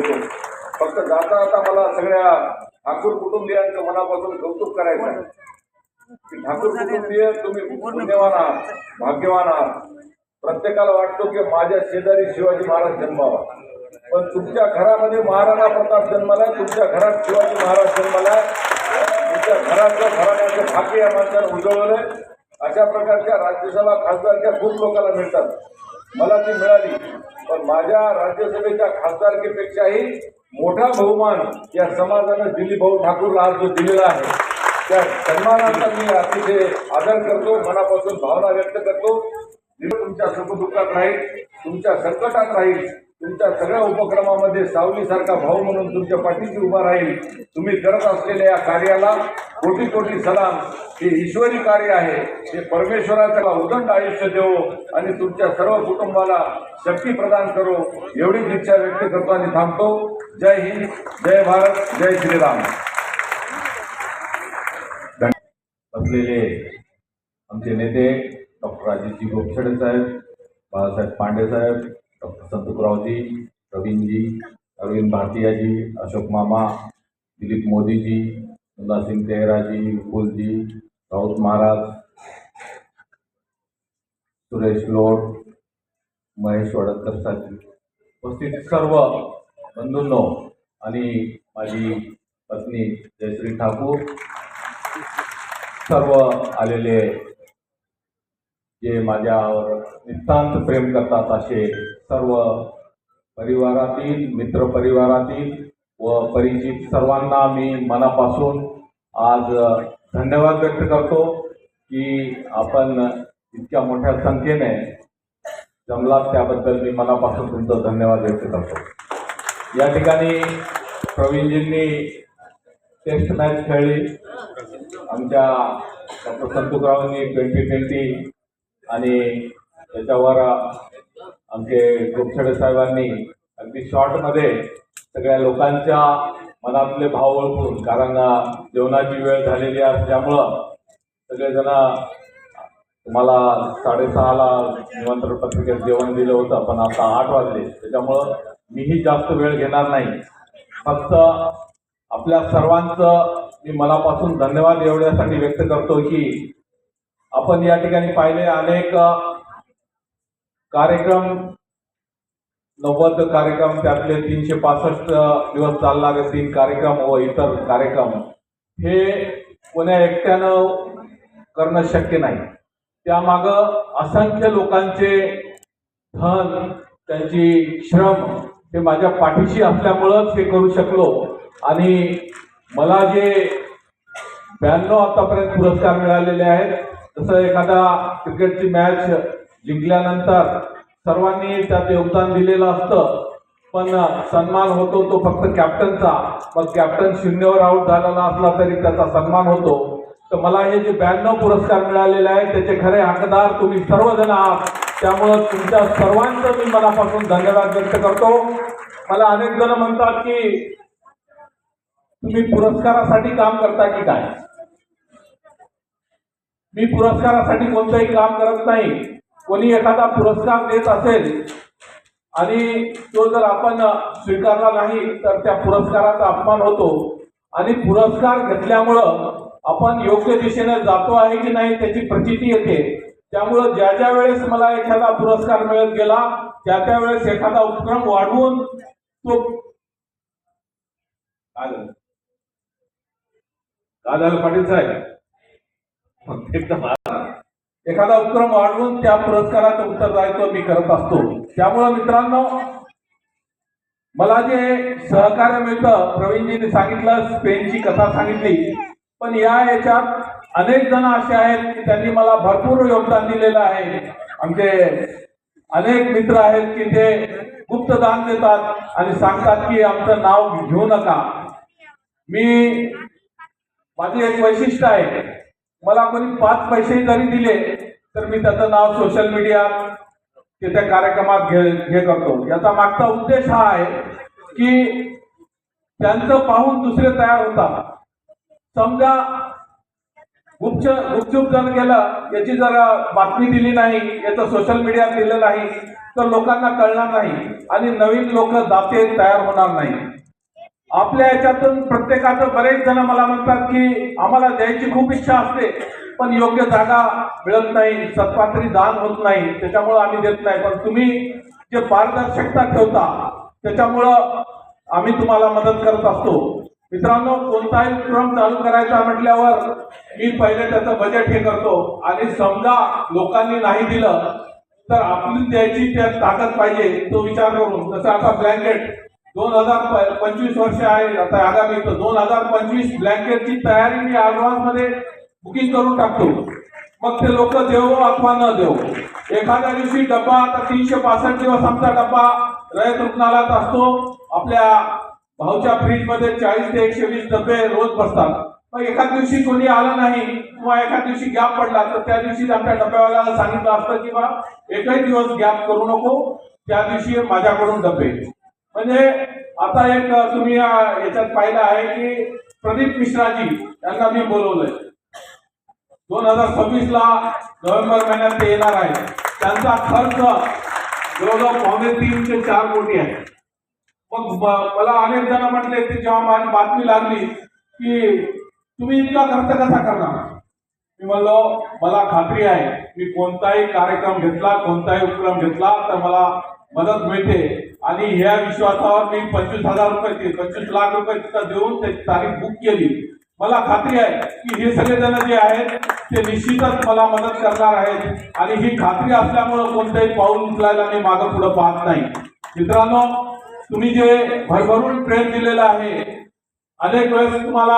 घेतो फक्त जाता जाता मला सगळ्या ठाकूर कुटुंबियांचं मनापासून कौतुक करायचं आहे. की ठाकूर कुटुंबीय तुम्ही पुण्यवान आहात भाग्यवान आहात. प्रत्येकाला वाटतो की माझ्या शेजारी शिवाजी महाराज जन्मावा. पण तुमच्या घरामध्ये महाराणा प्रताप जन्मालाय तुमच्या घरात शिवाजी महाराज जन्मालाय तुमच्या घरातलं घराण्याचं भाग्य या माणसानं उजवलंय अशा प्रकारच्या राज्यसभा खासदारच्या खूप लोकांना मिळतात. मला ती मिळाली. पण माझ्या राज्यसभेच्या खासदारकीपेक्षाही मोठा बहुमान या समाजानं दिलीपभाऊ ठाकूरला आज जो दिलेला आहे त्या सन्मानाचा मी अतिशय आदर करतो मनापासून भावना व्यक्त करतो. दिलीप तुमच्या सुखदुःखात राहील तुमच्या संकटात राहील तुमच्या सगळ्या उपक्रमामध्ये सावलीसारखा भाऊ म्हणून तुमच्या पाठीशी उभा राहील. तुम्ही करत असलेल्या या कार्याला कोटी कोटी सलाम. हे ईश्वरी कार्य आहे. हे परमेश्वराचा उदंड आयुष्य देवो आणि तुमच्या सर्व कुटुंबाला शक्ती प्रदान करो. एवढीच इच्छा व्यक्त करतो आणि थांबतो. जय हिंद जय भारत जय श्रीराम. असलेले आमचे नेते डॉक्टर अजितजी गोपछडे साहेब बाळासाहेब पांडे साहेब डॉक्टर संतुकरावजी प्रवीणजी अरविंद भाटियाजी अशोक मामा दिलीप मोदीजी मुन्ना सिंग तेहराजी विपुलजी राऊत महाराज सुरेश लोट महेश वडतकर साहेब. उपस्थित सर्व बंधूंनो आणि माझी पत्नी जयश्री ठाकूर सर्व आलेले जे माझ्यावर नितांत प्रेम करतात असे सर्व परिवारातील मित्र परिवारातील व परिचित सर्वांना मी मनापासून आज धन्यवाद व्यक्त करतो की आपण इतक्या मोठ्या संख्येने जमलात त्याबद्दल मी मनापासून तुमचं धन्यवाद व्यक्त करतो. या ठिकाणी प्रवीणजींनी टेस्ट मॅच खेळली. आमच्या डॉक्टर संतुकरावांनी ट्वेंटी ट्वेंटी आणि त्याच्यावर आमचे गोपछडे साहेबांनी अगदी शॉर्टमध्ये सगळ्या लोकांच्या मनातले भाव ओळखून कारण जेवणाची वेळ झालेली असल्यामुळं सगळेजण तुम्हाला साडेसहाला निमंत्रण पत्रिकेत जेवण दिलं होतं पण आता आठ वाजले. त्याच्यामुळं मीही जास्त वेळ घेणार नाही. फक्त आपल्या सर्वांचं मी मनापासून धन्यवाद एवढ्यासाठी व्यक्त करतो की आपण या ठिकाणी पाहिले अनेक कार्यक्रम. नव्वद कार्यक्रम त्यातले तीनशे पासष्ट दिवस चालणारे तीन कार्यक्रम व इतर कार्यक्रम. हे कोण्या एकट्यानं करणं शक्य नाही. त्यामागं असंख्य लोकांचे धन त्यांची श्रम हे माझ्या पाठीशी असल्यामुळंच हे करू शकलो. आणि मला जे ब्याण्णव आतापर्यंत पुरस्कार मिळालेले आहेत तसं एखादा क्रिकेटची मॅच जिंकल्यानंतर सर्वांनी त्यात योगदान दिलेलं असतं. पण सन्मान होतो तो फक्त कॅप्टनचा मग कॅप्टन शून्यवर आऊट झालेला असला तरी त्याचा सन्मान होतो. तर मला हे जे ब्याण्णव पुरस्कार मिळालेले आहेत त्याचे खरे हकदार तुम्ही सर्वजण आहात. त्यामुळं तुमच्या सर्वांचं मी मनापासून धन्यवाद व्यक्त करतो. मला अनेक जण म्हणतात की तुम्ही पुरस्कारासाठी काम करता की काय? मी पुरस्कारासाठी कोणतंही काम करत नाही. कोणी एखादा पुरस्कार देत असेल आणि तो जर आपण स्वीकारला नाही तर त्या पुरस्काराचा अपमान होतो. आणि पुरस्कार घेतल्यामुळं आपण योग्य दिशेने जातो आहे की नाही त्याची प्रचिती येते. त्यामुळं ज्या ज्या वेळेस मला एखादा पुरस्कार मिळत गेला त्या त्या वेळेस एखादा उपक्रम वाढवून तो काय झालं? काय झालं पाटील साहेब? एकदम. एखादा उपक्रम वाढवून त्या पुरस्काराचं उत्तरदायित्व मी करत असतो. त्यामुळं मित्रांनो मला जे सहकार्य मिळतं प्रवीणजीने सांगितलं स्पेनची कथा सांगितली पण या याच्यात अनेक जण असे आहेत की त्यांनी मला भरपूर योगदान दिलेलं आहे. आमचे अनेक मित्र आहेत की ते गुप्त दान देतात आणि सांगतात की आमचं नाव घेऊ नका. मी माझे एक वैशिष्ट्य आहे मला कोणी पाच पैसे जरी दिले तर मी त्याचं नाव सोशल मीडिया ते त्या कार्यक्रमात घे हे करतो. याचा मागचा उद्देश हा आहे की त्यांचं पाहून दुसरे तयार होतात. समजा गुपच गुपचूप जण गेलं याची जर बातमी दिली नाही याचं सोशल मीडियात दिलं नाही तर लोकांना कळणार नाही आणि नवीन लोक दाते तयार होणार नाही. आपल्या याच्यातून प्रत्येकाचं बरेच जण मला म्हणतात की आम्हाला द्यायची खूप इच्छा असते पण योग्य जागा मिळत नाही सत्पात्री दान होत नाही त्याच्यामुळं आम्ही देत नाही. पण तुम्ही जे पारदर्शकता ठेवता त्याच्यामुळं आम्ही तुम्हाला मदत करत असतो. मित्रांनो कोणताही उपक्रम चालू करायचा म्हटल्यावर मी पहिले त्याचं बजेट हे करतो. आणि समजा लोकांनी नाही दिलं तर आपली द्यायची त्यात ताकद पाहिजे तो विचार करून. जसं आता ब्लँकेट दोन हजार पंचवीस वर्ष आहे. आता आगामी दोन हजार पंचवीस ब्लँकेटची तयारी मी ऍडव्हान्समध्ये बुकिंग करून टाकतो. मग ते लोक देवो अथवा न देवो. एखाद्या दिवशी डब्बा आता तीनशे पासष्ट दिवस आमचा डब्बा रयत रुग्णालयात असतो. आपल्या भाऊच्या फ्रीजमध्ये चाळीस ते एकशे वीस डबे रोज बसतात. मग एखाद दिवशी कोणी आलं नाही किंवा एखाद दिवशी गॅप पडला तर त्या दिवशी आमच्या डब्यावाल्याला सांगितलं असतं की बा एकही दिवस गॅप करू नको. त्या दिवशी माझ्याकडून डबे म्हणजे आता एक तुम्ही याच्यात पाहिलं आहे की प्रदीप मिश्राजी यांना मी बोलवलंय. दोन हजार सव्वीस ला नोव्हेंबर महिन्यात ते येणार आहे त्यांचा खर्च जवळजवळ पावणे तीन ते चार कोटी आहे. मग मला अनेक जण म्हटले की जेव्हा माझी बातमी लागली की तुम्ही इतका खर्च कसा करणार? मी म्हणलो मला खात्री आहे मी कोणताही कार्यक्रम घेतला कोणताही उपक्रम घेतला तर मला मदत मिळते. आणि ह्या विश्वासावर मी पंचवीस हजार रुपये ते पंचवीस लाख रुपये तिथं देऊन त्याची तारीख बुक केली. मला खात्री आहे की हे सगळेजण जे आहेत ते निश्चितच मला मदत करणार आहेत. आणि ही खात्री असल्यामुळं कोणतंही पाऊल उचलायला मी मागं पुढं पाहत नाही. मित्रांनो तुम्ही जे भरभरून ट्रेन दिलेलं आहे अनेक वेळेस तुम्हाला